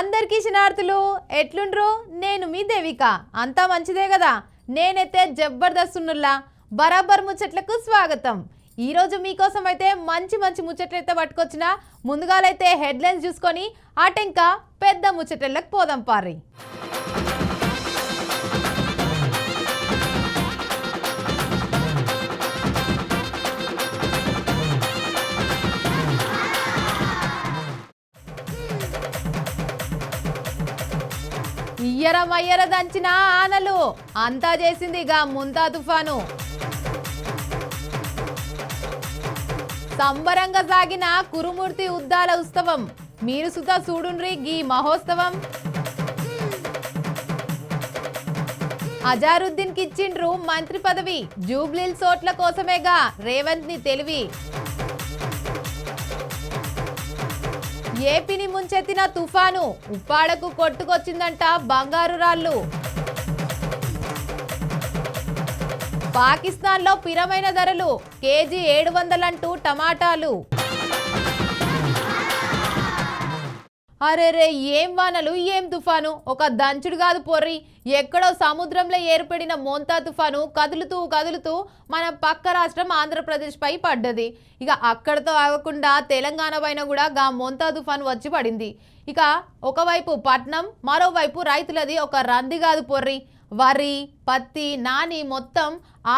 అందరికీ శనార్థులు ఎట్లుండ్రు? నేను మీ దేవిక. అంతా మంచిదే కదా? నేనైతే జబర్దస్త్ ఉన్నుల్లా బరాబర్ ముచ్చట్లకు స్వాగతం. ఈరోజు మీకోసం అయితే మంచి మంచి ముచ్చట్లు అయితే పట్టుకొచ్చిన ముందుగాలైతే హెడ్లైన్స్ చూసుకొని అటెంక పెద్ద ముచ్చట్లకు పోదాం పారి ఇయ్యర మయ్యర దంచిన ఆనలు. అంతా చేసింది గా ముంతా తుఫాను. సంబరంగా సాగిన కురుమూర్తి ఉద్దాల ఉత్సవం. మీరు సుతా చూడుండ్రి గీ మహోత్సవం. అజారుద్దీన్ కిచ్చిండ్రు మంత్రి పదవి. జూబ్లీల్ సోట్ల కోసమేగా రేవంత్ని తెలివి. ఏపీని ముంచెత్తిన తుఫాను ఉప్పాడకు కొట్టుకొచ్చిందంట బంగారు రాళ్ళు. పాకిస్తాన్లో పిరమైన ధరలు కేజీ ఏడు వందలంటూ టమాటాలు. అరేరే ఏం వానలు ఏం తుఫాను? ఒక దంచుడు కాదు పొర్రి. ఎక్కడో సముద్రంలో ఏర్పడిన మోంతా తుఫాను కదులుతూ కదులుతూ మన పక్క రాష్ట్రం ఆంధ్రప్రదేశ్పై పడ్డది. ఇక అక్కడతో ఆగకుండా తెలంగాణ పైన కూడా గా మోంతా తుఫాను వచ్చి పడింది. ఇక ఒకవైపు పట్నం మరోవైపు రైతులది ఒక రంది కాదు పొర్రి. వరి పత్తి నాని మొత్తం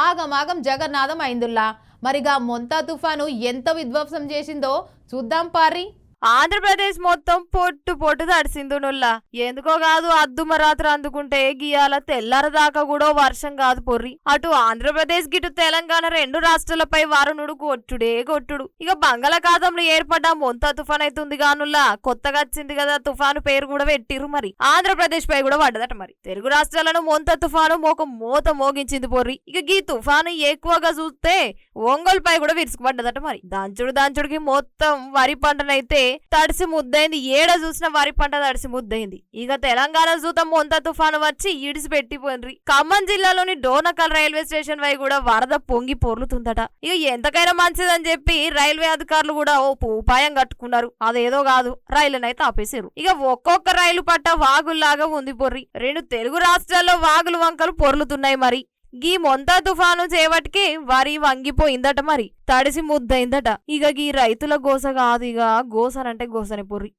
ఆగమాగం జగన్నాథం అయిందుల్లా. మరిగా మొంతా తుఫాను ఎంత విధ్వంసం చేసిందో చూద్దాం పారి ఆంధ్రప్రదేశ్ మొత్తం పొట్టు పొట్టు తడిసిందునుల్లా. ఎందుకో కాదు అద్దుమ రాత్రి అందుకుంటే గియాల తెల్లార దాకా కూడా వర్షం కాదు పొర్రి. అటు ఆంధ్రప్రదేశ్ గిటు తెలంగాణ రెండు రాష్ట్రాలపై వారునుడు కొట్టుడే కొట్టుడు ఇక బంగాళాఖాతంలో ఏర్పడ్డ మొంత తుఫాన్ అవుతుంది గానుల్లా. కొత్తగా వచ్చింది కదా తుఫాను పేరు కూడా పెట్టిరు మరి. ఆంధ్రప్రదేశ్ పై కూడా పడ్డదట మరి. తెలుగు రాష్ట్రాలను మొంత తుఫాను మోక మోత మోగించింది పొర్రి. ఇక గీ తుఫాను ఎక్కువగా చూస్తే ఒంగోలు పై కూడా విరుచుకుపడ్డదట మరి. దంచుడు దంచుడికి మొత్తం వరి పంటనైతే తడిసి ముద్దైంది. ఏడ చూసిన వరి పంట తడిసి ముద్దైంది. ఇక తెలంగాణ చూతం మొంత తుఫాను వచ్చి ఇడిసి పెట్టిపోయిండ్రి ఖమ్మం జిల్లాలోని డోనకల్ రైల్వే స్టేషన్ వై కూడా వరద పొంగి పొర్లుతుందట. ఇక ఎంతకైనా మంచిదని చెప్పి రైల్వే అధికారులు కూడా ఓ ఉపాయం కట్టుకున్నారు. అదేదో కాదు రైలునైతే ఆపేశారు ఇక ఒక్కొక్క రైలు పట్ట వాగుల్లాగా ఉంది పొర్రి. రెండు తెలుగు రాష్ట్రాల్లో వాగులు వంకలు పొర్లుతున్నాయి మరి. గీ మొంతా తుఫాను చేపటికి వరి వంగిపోయిందట మరి. తడిసి ముద్దయిందట. ఇక గీ రైతుల గోస కాదు ఇక గోసనంటే గోసనే పొర్రి.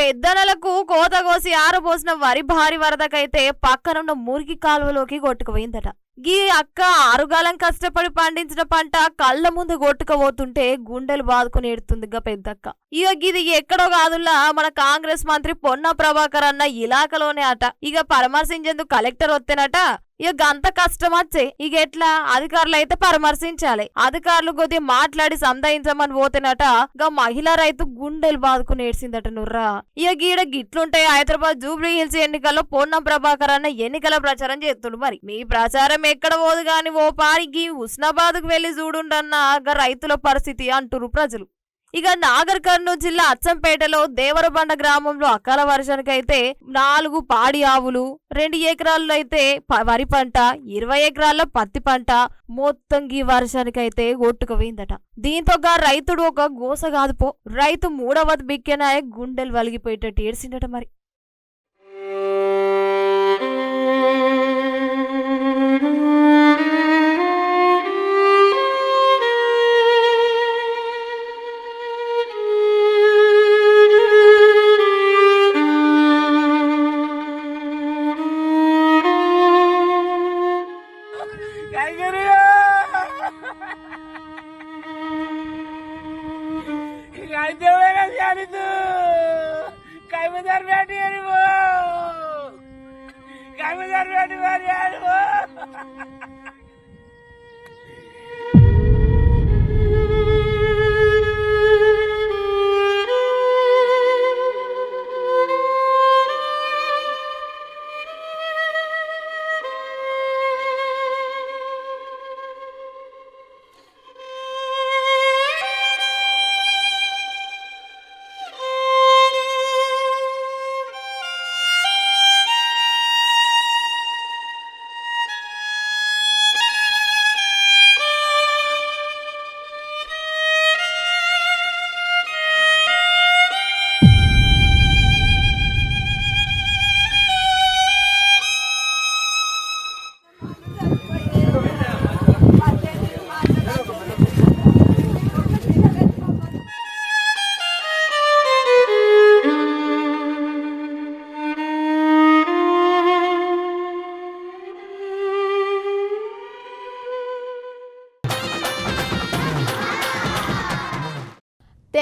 పెద్దనలకు కోత కోసి ఆరబోసిన వరి భారీ వరదకైతే పక్కనున్న మురికి కాలువలోకి కొట్టుకుపోయిందట. గీ అక్క ఆరుగాలం కష్టపడి పండించిన పంట కళ్ళ ముందు కొట్టుకుపోతుంటే గుండెలు బాదుకుని ఎడుతుంది గా పెద్దక్క. ఇక గిది ఎక్కడో కాదుల్లా మన కాంగ్రెస్ మంత్రి పొన్న ప్రభాకర్ అన్న ఇలాకలోనే అట. ఇక పరామర్శించేందుకు కలెక్టర్ వస్తేనట ఇక అంత కష్టం వచ్చే. ఇక ఎట్లా? అధికారులు అయితే పరామర్శించాలి. అధికారులు కొద్దిగా మాట్లాడి సంధాయించమని పోతేనట గా మహిళా రైతు గుండెలు బాదుకుని ఏడ్చిందట నుర్రా. ఇక గీడ గిట్లుంటాయి హైదరాబాద్ జూబ్లీ హిల్స్ ఎన్నికల్లో పొన్నం ప్రభాకర్ అన్న ఎన్నికల ప్రచారం చేస్తుండు మరి. మీ ప్రచారం ఎక్కడ పోదు గాని ఓ పారికి హుస్నాబాద్కు వెళ్ళి చూడుండన్న గా రైతుల పరిస్థితి అంటురు ప్రజలు. ఇక నాగర్ కర్నూలు జిల్లా అచ్చంపేటలో దేవరబండ గ్రామంలో అకాల వర్షానికైతే నాలుగు పాడి ఆవులు రెండు ఎకరాల్లో అయితే వరి పంట ఇరవై ఎకరాల్లో పత్తి పంట మొత్తం ఈ వర్షానికైతే కొట్టుకుపోయిందట. దీంతో రైతుడు ఒక గోస కాదు పో రైతు మూడవది బిక్కెనాయ గుండెలు వలిగిపోయేటట్టు ఏడ్చిండట మరి.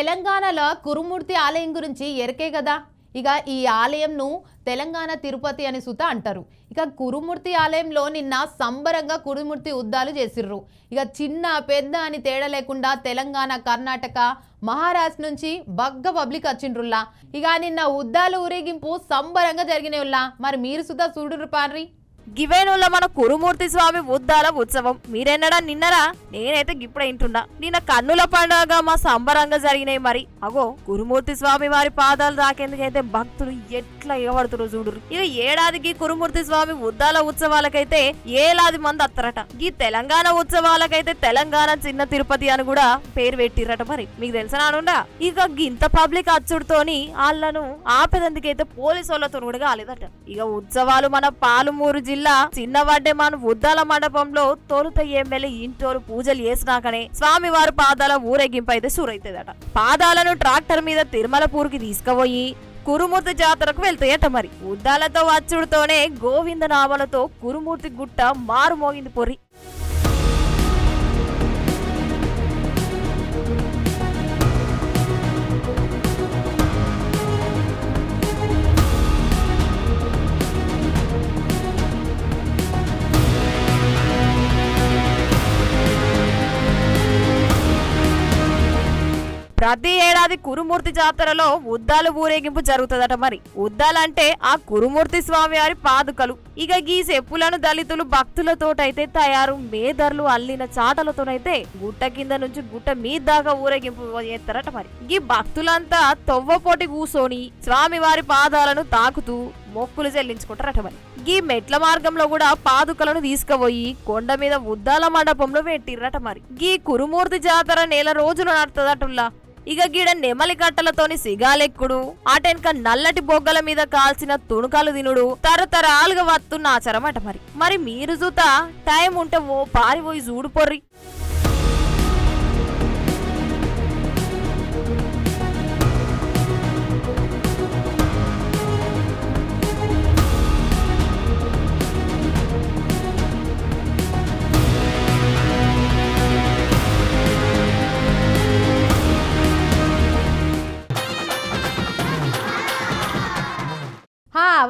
తెలంగాణలో కురుమూర్తి ఆలయం గురించి ఎరకే కదా? ఇక ఈ ఆలయంను తెలంగాణ తిరుపతి అని సుత అంటారు. ఇక కురుమూర్తి ఆలయంలో నిన్న సంబరంగా కురుమూర్తి ఉద్దాలు చేసిర్రు. ఇక చిన్న పెద్ద అని తేడా లేకుండా తెలంగాణ కర్ణాటక మహారాష్ట్ర నుంచి బగ్గ పబ్లిక్ వచ్చిండ్రుల్లా? ఇక నిన్న ఉద్దాలు ఊరేగింపు సంబరంగా జరిగినవుల్లా మరి మీరు సుత చూడురు పార్రి గివేనుల మన కురుమూర్తి స్వామి ఉద్దాల ఉత్సవం. మీరెన్నడా నిన్నరా? నేనైతే గిప్పుడే ఇంటున్నా. నిన్న కన్నుల పండుగ మా సంబరంగా జరిగినాయి మరి. అగో కురుమూర్తి స్వామి వారి పాదాలు దాకేందుకైతే భక్తులు ఎట్లా ఎగబడుతురు చూడురు ఇక ఏడాదికి కురుమూర్తి స్వామి ఉద్దాల ఉత్సవాలకైతే ఏలాది మంది అత్తరట. ఈ తెలంగాణ ఉత్సవాలకైతే తెలంగాణ చిన్న తిరుపతి అని కూడా పేరు పెట్టిరట మరి. మీకు తెలుసా నానుండా? ఇక గింత పబ్లిక్ అచ్చుడుతోని వాళ్ళను ఆపేదందుకైతే పోలీసు వాళ్ళతో కూడా కాలేదట. ఇక ఉత్సవాలు మన పాలుమూరు జిల్లా జిల్లా చిన్నవాడ్డెమాన్ ఉద్దాల మండపంలో తొలుత ఎమ్మెల్యే ఇంటోరు పూజలు చేసినాకనే స్వామి వారి పాదాల ఊరేగింపు అయితే సూరైతుందట. పాదాలను ట్రాక్టర్ మీద తిరుమలపూర్కి తీసుకుపోయి కురుమూర్తి జాతరకు వెళ్తాయట మరి. ఉద్దాలతో వచ్చుడుతోనే గోవింద నామలతో కురుమూర్తి గుట్ట మారుమోగింది పొరి ప్రతి ఏడాది కురుమూర్తి జాతరలో ఉద్దాలు ఊరేగింపు జరుగుతుందట మరి. ఉద్దాలంటే ఆ కురుమూర్తి స్వామి వారి పాదుకలు. ఇక గీ చెప్పులను దళితులు భక్తులతోటైతే తయారు. మేదర్లు అల్లిన చాటలతోనైతే గుట్ట కింద నుంచి గుట్ట మీద దాకా ఊరేగింపు చేస్తారట మరి. ఈ భక్తులంతా తొవ్వపోటి కూసోని స్వామి వారి పాదాలను తాకుతూ మొక్కులు చెల్లించుకుంటారట మరి. ఈ మెట్ల మార్గంలో కూడా పాదుకలను తీసుకుపోయి కొండ మీద ఉద్దాల మండపంలో పెట్టిర్రట మరి. ఈ కురుమూర్తి జాతర నెల రోజులు నడుతుందటుల్లా. ఇక గీడ నెమలి కట్టలతోని సిగాలెక్కుడు. ఆటెనక నల్లటి బొగ్గల మీద కాల్చిన తుణుకాలు తినుడు. తరతరాలుగా వస్తున్న ఆచారం అట మరి. మరి మీరు జూత టైం ఉంటే ఓ పారిపోయి చూడు పొర్రి.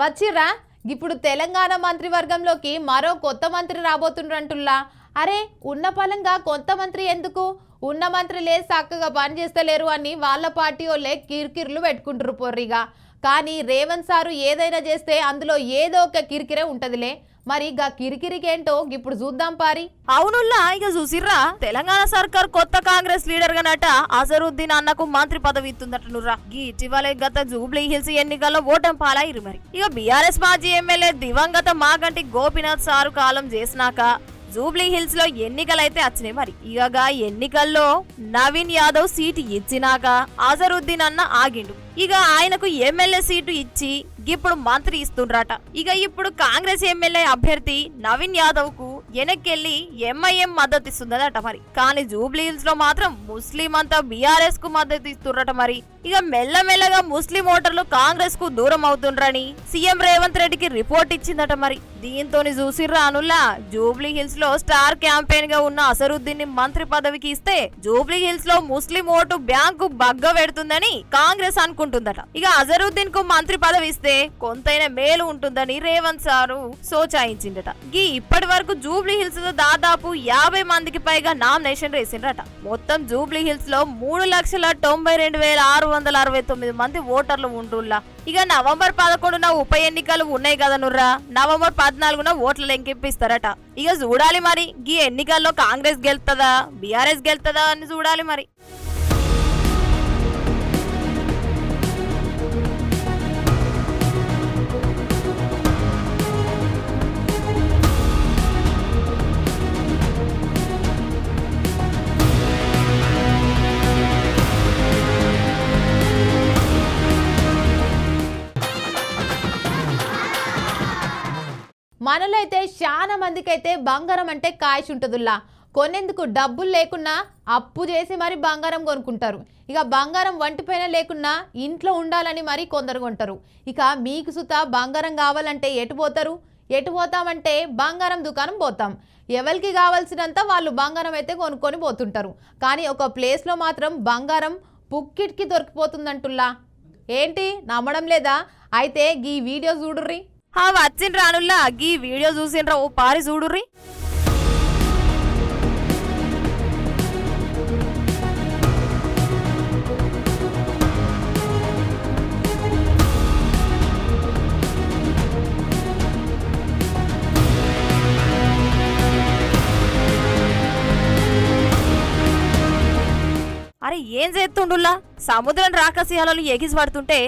వచ్చిర్రా? ఇప్పుడు తెలంగాణ మంత్రివర్గంలోకి మరో కొత్త మంత్రి రాబోతుండ్రంటుల్లా. అరే ఉన్న పలంగా కొత్త మంత్రి ఎందుకు? ఉన్న మంత్రులే చక్కగా పనిచేస్తలేరు అని వాళ్ళ పార్టీ వాళ్ళే కిరికిర్లు పెట్టుకుంటారు పొర్రిగా. కానీ రేవంత్ సారు ఏదైనా చేస్తే అందులో ఏదో ఒక కిరికిరే ఉంటుందిలే. మరి గా కిరికిరికేంటో ఇప్పుడు చూద్దాం పారి. అవునుల్లా ఇక చూసిర్రా తెలంగాణ సర్కార్ కొత్త కాంగ్రెస్ లీడర్ గనట అజరుద్దీన్ అన్నకు మంత్రి పదవి ఇస్తుందట నుర్రా గీ ఇటీవలే గత జూబ్లీ హిల్స్ ఎన్నికల్లో ఓటం పాలయ్యారు మరి. ఇక బీఆర్ఎస్ మాజీ ఎమ్మెల్యే దివంగత మాగంటి గోపీనాథ్ సారు కాలం చేసినాక జూబ్లీ హిల్స్లో ఎన్నికలైతే వచ్చినాయి మరి. ఇక ఎన్నికల్లో నవీన్ యాదవ్ సీటు ఇచ్చినాక అజరుద్దీన్ అన్న ఆగిండు. ఇక ఆయనకు ఎమ్మెల్యే సీటు ఇచ్చి ఇప్పుడు మంత్రి ఇస్తుండ్రట. ఇక ఇప్పుడు కాంగ్రెస్ ఎమ్మెల్యే అభ్యర్థి నవీన్ యాదవ్కు వెనక్కెళ్ళి ఎంఐఎం మద్దతు ఇస్తుందట మరి. కానీ జూబ్లీ హిల్స్లో మాత్రం ముస్లిం అంతా బీఆర్ఎస్కు మద్దతు ఇస్తుండ్రట మరి. ఇక మెల్లమెల్లగా ముస్లిం ఓటర్లు కాంగ్రెస్కు దూరం అవుతుండ్రని సీఎం రేవంత్ రెడ్డికి రిపోర్ట్ ఇచ్చిందట మరి. దీంతో చూసిర్రా అనుల్లా జూబ్లీ హిల్స్లో స్టార్ క్యాంపెయిన్గా ఉన్న అసరుద్దీన్ని మంత్రి పదవికి ఇస్తే జూబ్లీ హిల్స్లో ముస్లిం ఓటు బ్యాంకు బగ్గ పెడుతుందని కాంగ్రెస్ అనుకుంటుందట. ఇక అజరుద్దీన్కు మంత్రి పదవి ఇస్తే కొంతైనా మేలు ఉంటుందని రేవంత్ సారు సోచాయించిండట. గీ ఇప్పటి వరకు జూబ్లీ హిల్స్లో దాదాపు యాభై మందికి పైగా నామినేషన్ వేసిండ్రట. మొత్తం జూబ్లీ హిల్స్లో మూడు లక్షల తొంభై రెండు వేల ఆరు వందల అరవై తొమ్మిది మంది ఓటర్లు ఉంటుల్లా ఇక నవంబర్ పదకొండున ఉప ఎన్నికలు ఉన్నాయి కదా నుర్రా? నవంబర్ పద్నాలుగున ఓట్లు లెంకింపిస్తారట ఇక చూడాలి మరి. గీ ఎన్నికల్లో కాంగ్రెస్ గెలుతుందా బీఆర్ఎస్ గెలుతుందా అని చూడాలి మరి. మనలో అయితే చాలా మందికి అయితే బంగారం అంటే కాయష్ ఉంటుందిలా కొనేందుకు డబ్బులు లేకున్నా అప్పు చేసి మరి బంగారం కొనుక్కుంటారు. ఇక బంగారం వంటిపైన లేకున్నా ఇంట్లో ఉండాలని మరి కొందరు కొంటారు. ఇక మీకు సుత బంగారం కావాలంటే ఎటు పోతారు? ఎటు పోతామంటే బంగారం దుకాణం పోతాం. ఎవరికి కావాల్సినంత వాళ్ళు బంగారం అయితే కొనుక్కొని పోతుంటారు. కానీ ఒక ప్లేస్లో మాత్రం బంగారం పుక్కిట్కి దొరికిపోతుందంటుల్లా. ఏంటి? నమ్మడం లేదా? అయితే ఈ వీడియో చూడుర్రీ. ఆ వచ్చిన రానుల్లా. గీ వీడియో చూసిండ్రా ఓ పారి చూడుర్రి. అరే ఏం చేస్తుండుల్లా? సముద్రం రాకసీయాలలో ఎగిసి పడుతుంటే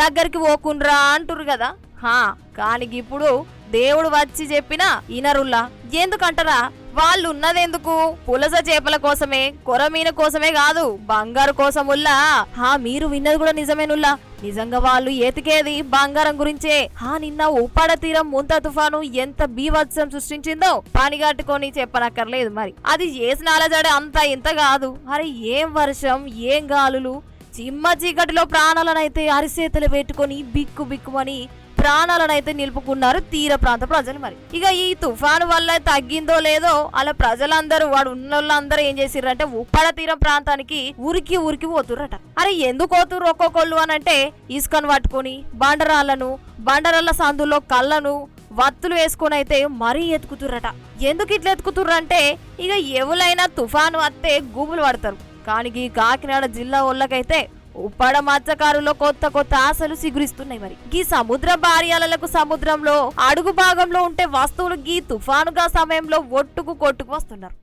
దగ్గరికి పోకుండ్రా అంటురు కదా. హా కానీ ఇప్పుడు దేవుడు వచ్చి చెప్పిన ఇనరుల్లా. ఎందుకంటారా? వాళ్ళు ఉన్నదెందుకు పులస చేపల కోసమే కొరమీన కోసమే కాదు బంగారు కోసముల్లా. హా మీరు విన్నది కూడా నిజమేనుల్లా. నిజంగా వాళ్ళు ఎతికేది బంగారం గురించే. హా నిన్న ఉప్పాడ తీరం ముంత తుఫాను ఎంత బీభత్సం సృష్టించిందో పనిగట్టుకొని చెప్పనక్కర్లేదు మరి. అది చేసిన అలజడే అంత ఇంత కాదు. అరే ఏం వర్షం ఏం గాలులు? చిమ్మ చీకటిలో ప్రాణాలనైతే అరిసేతలు పెట్టుకొని బిక్కు బిక్కుమని ప్రాణాలనైతే నిలుపుకున్నారు తీర ప్రాంత ప్రజలు మరి. ఇక ఈ తుఫాను వల్ల తగ్గిందో లేదో అలా ప్రజలందరూ వాడు ఉన్న వాళ్ళందరూ ఏం చేసిర్రంటే ఉప్పడ తీర ప్రాంతానికి ఉరికి ఉరికి పోతుర్రట. అరే ఎందుకు పోతుర్రు ఒక్కొక్కళ్ళు అని అంటే ఇసుకను పట్టుకొని బండరాళ్ళను బండరాళ్ళ సందుల్లో కళ్ళను వత్తులు వేసుకొని అయితే మరీ ఎతుకుతుర్రట ఎందుకు ఇట్లా ఎతుకుతుర్రంటే ఇక ఎవరైనా తుఫాను వస్తే గూబులు పడతారు. కానీ ఈ కాకినాడ జిల్లా వాళ్ళకైతే ఉప్పాడ మత్స్యకారుల్లో కొత్త కొత్త ఆశలు సిగురిస్తున్నాయి మరి. గీ సముద్ర భార్యాలకు సముద్రంలో అడుగు భాగంలో ఉంటే వస్తువులు గీ తుఫానుగా సమయంలో ఒట్టుకు కొట్టుకు వస్తున్నారు.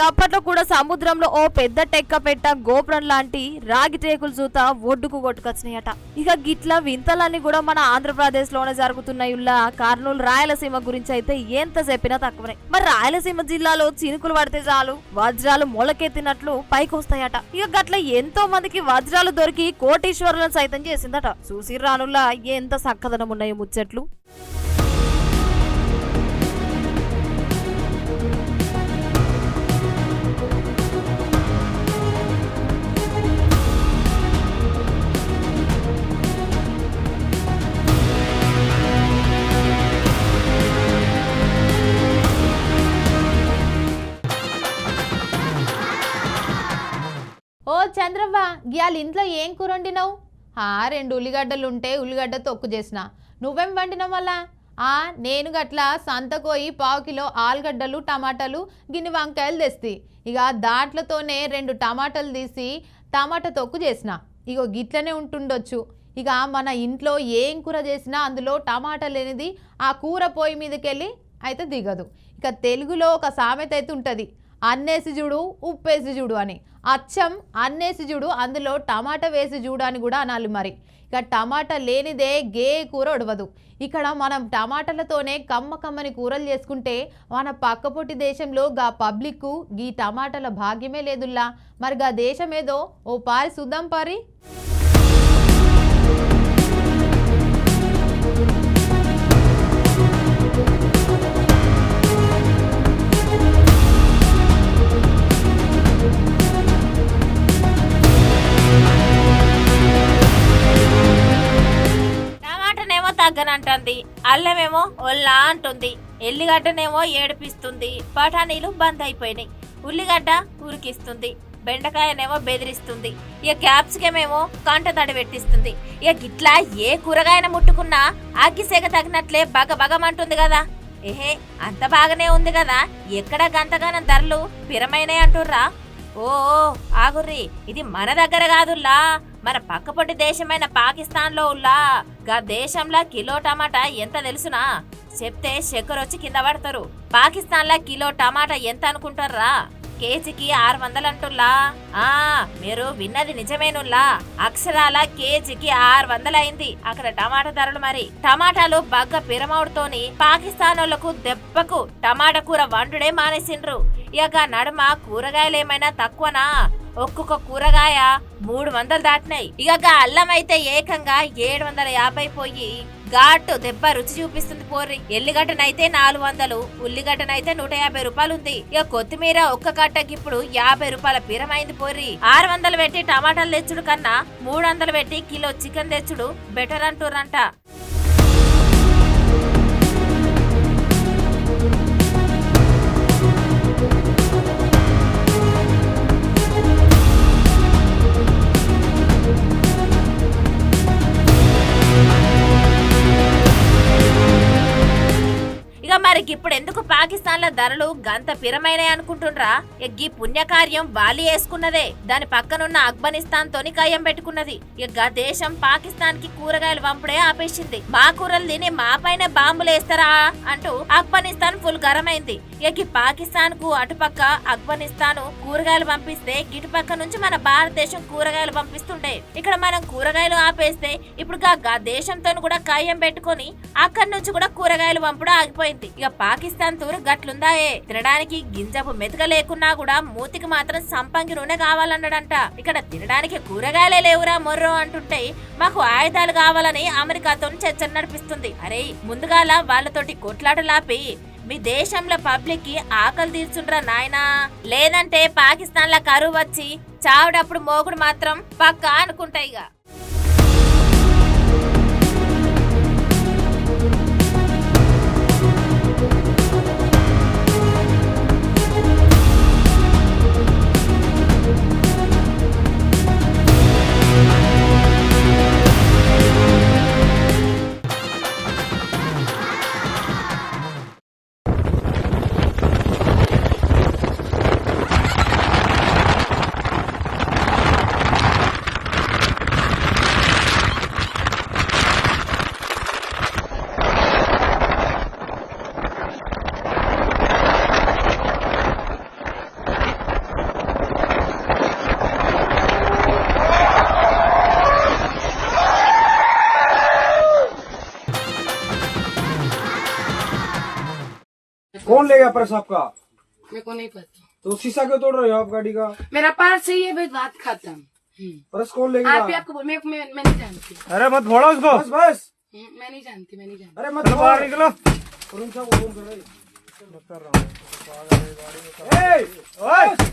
గప్పట్లో కూడా సముద్రంలో ఓ పెద్ద టెక్క పెట్ట గోపురం లాంటి రాగి టేకులు చూత ఒడ్డుకు కొట్టుకొచ్చినాయట. ఇక గిట్ల వింతలన్నీ కూడా మన ఆంధ్రప్రదేశ్లోనే జరుగుతున్నాయి కర్నూలు రాయలసీమ గురించి అయితే ఎంత చెప్పినా తక్కువనే. మరి రాయలసీమ జిల్లాలో చినుకులు పడితే చాలు వజ్రాలు మొలకెత్తినట్లు పైకి వస్తాయట ఇక గట్ల ఎంతో మందికి వజ్రాలు దొరికి కోటీశ్వరులను సైతం చేసిందట. చూసి రానుల్లా ఎంత సక్కదనం ఉన్నాయో ముచ్చట్లు. ఇవాళ ఇంట్లో ఏం కూర వండినావు ఆ రెండు ఉల్లిగడ్డలు ఉంటే ఉల్లిగడ్డ తొక్కు చేసిన. నువ్వేం వండినావు మళ్ళా? ఆ నేను గట్ల సంతకోయి పావు కిలో ఆలుగడ్డలు టమాటాలు గిన్నె వంకాయలు తెస్తి. ఇక దాంట్లతోనే రెండు టమాటాలు తీసి టమాటా తొక్కు చేసిన. ఇగో గిట్లనే ఉంటుండొచ్చు. ఇక మన ఇంట్లో ఏం కూర చేసినా అందులో టమాటా లేనిది ఆ కూర పొయ్యి మీదకెళ్ళి అయితే దిగదు. ఇక తెలుగులో ఒక సామెత అయితే ఉంటుంది. అన్నేసి చూడు ఉప్పేసి చూడు అని. అచ్చం అన్నేసి చూడు అందులో టమాటా వేసి చూడు అని కూడా అనాలి మరి. ఇక టమాటా లేనిదే గే కూర ఉడవదు. ఇక్కడ మనం టమాటాలతోనే కమ్మ కమ్మని కూరలు చేసుకుంటే మన పక్కపొట్టి దేశంలో గా పబ్లిక్కు గీ టమాటాల భాగ్యమే లేదుల్లా. మరి గా దేశం ఏదో ఓ పారి చూద్దాం పారి. దగ్గనంటుంది అల్లమేమో ఒల్లా అంటుంది. ఎల్లిగడ్డనేమో ఏడిపిస్తుంది. బఠానీలు బంద్ అయిపోయినాయి ఉల్లిగడ్డ ఉరికిస్తుంది. బెండకాయనేమో బెదిరిస్తుంది. ఇక క్యాప్సికం ఏమో కంట తడి పెట్టిస్తుంది. ఇక గిట్లా ఏ కూరగాయన ముట్టుకున్నా అగ్గిసేగ తగినట్లే బగ బగమంటుంది కదా. ఏహే అంత బాగానే ఉంది కదా. ఎక్కడ గంతగానం ధరలు పిరమైనాయి అంటుర్రా? ఓ ఓ, ఆగుర్రి. ఇది మన దగ్గర కాదుల్లా. మన పక్కపొట్టి దేశమైన పాకిస్తాన్లో ఉల్లా గా దేశంలో కిలో టమాటా ఎంత తెలుసునా? చెప్తే చక్కెర వచ్చి కింద పడతారు. పాకిస్తాన్ లా కిలో టమాటా ఎంత అనుకుంటారా కేజీకి ఆరు వందలు అంటుల్లా ఆ మీరు విన్నది నిజమేనుల్లా. అక్షరాల కేజీకి ఆరు వందలైంది. అయింది అక్కడ టమాటా ధరలు మరి. టమాటాలు బగ్గ పిరమౌడుతోని పాకిస్తాన్ వాళ్ళకు దెబ్బకు టమాటా కూర వండుడే మానేసిండ్రు. ఇక నడుమ కూరగాయలు ఏమైనా తక్కువనా? ఒక్కొక్క కూరగాయ మూడు వందలు దాటినాయి. ఇక అల్లం అయితే ఏకంగా ఏడు వందల యాభై పోయి ఘాటు దెబ్బ రుచి చూపిస్తుంది పోర్రి. ఎల్లిగడ్డనైతే నాలుగు వందలు ఉల్లిగడ్డనైతే నూట యాభై రూపాయలు ఉంది. ఇక కొత్తిమీర ఒక్క కట్టకి ఇప్పుడు యాభై రూపాయల పీరమైంది పోర్రి. ఆరు వందలు పెట్టి టమాటాలు తెచ్చుడు కన్నా మూడు వందలు పెట్టి కిలో చికెన్ తెచ్చుడు బెటర్ అంటుర్రంట. ఇప్పుడు ఎందుకు పాకిస్తాన్ ధరలు గంత పిరమైనాయి అనుకుంటుండ్రా? ఎగ్గి ఈ పుణ్యకార్యం వాలి వేసుకున్నదే దాని పక్కనున్న ఆఫ్ఘనిస్తాన్ తోని కయ్యం పెట్టుకున్నది. ఇక దేశం పాకిస్తాన్కి కూరగాయలు పంపుడే ఆపేసింది. మా కూరలు తిని మా పైన బాంబులేస్తారా అంటూ ఆఫ్ఘనిస్తాన్ ఫుల్ గరమైంది ఇక పాకిస్తాన్కు అటుపక్క ఆఫ్ఘనిస్తాన్ కూరగాయలు పంపిస్తే ఇటుపక్క నుంచి మన భారతదేశం కూరగాయలు పంపిస్తుండే ఇక్కడ మనం కూరగాయలు ఆపేస్తే ఇప్పుడు దేశంతో కూడా కయ్యం పెట్టుకొని అక్కడి నుంచి కూడా కూరగాయలు పంపడం ఆగిపోయింది. ఇక పాకిస్తాన్ తూరు గట్లుందాయే. తినడానికి గింజపు మెతుక లేకున్నా కూడా మూతికి మాత్రం సంపంగి నూనె కావాలన్నాడంట. ఇక్కడ తినడానికి కూరగాయలే లేవురా మొర్రో అంటుంటే మాకు ఆయుధాలు కావాలని అమెరికాతో చర్చ నడిపిస్తుంది. అరే ముందుగాల వాళ్ళతోటి కొట్లాటలాపి మీ దేశంలో పబ్లిక్కి ఆకలి తీర్చుండ్రా నాయనా. లేదంటే పాకిస్తాన్ లా కరువు వచ్చి చావుడప్పుడు మోగుడు మాత్రం పక్కా అనుకుంటాయిగా ले गया पर्स आपका मेरे को नहीं पता। तो शीशा क्यों तोड़ रहे हो आप गाड़ी का? मेरा पास ही है भाई बात खत्म। हम्म। पर्स कौन ले आप आपको मैं, मैं, मैं नहीं जानती। अरे मत फोड़ो उसको। बस बस। हम्म, मैं नहीं जानती मैं नहीं जानती। अरे मत बाहर निकलो। अरुण साहब को फ़ोन कर रहे ए, बस,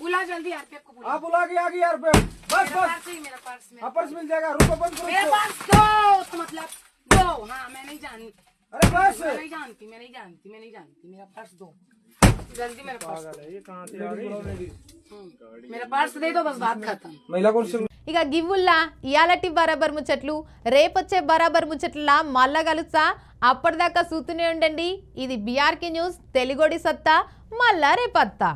बुला जल्दी आप ही आपको बुला। आप बुला के आगे यार पे बस बस। पास ही मेरा पास मेरा, हाँ, पर्स मिल जाएगा। रुको बंद करो मेरे। पास दो तो मतलब दो। हाँ मैं नहीं जानती अरे बस मैं नहीं जानती मैं नहीं जानती मैं नहीं जानती मेरा पर्स दो जल्दी मेरा पर्स हम्म, मेरा पर्स दे दो बस बात खत्म महिला कौन सी ఇక గివ్వుల్లా ఇయాలటి బరాబర్ ముచ్చట్లు రేపొచ్చే బరాబర్ ముచ్చట్లా మళ్ళా కలుస్తా అప్పటిదాకా సూతూనే ఉండండి ఇది బీఆర్కే న్యూస్ తెలుగోడి సత్తా మళ్ళా రేపత్తా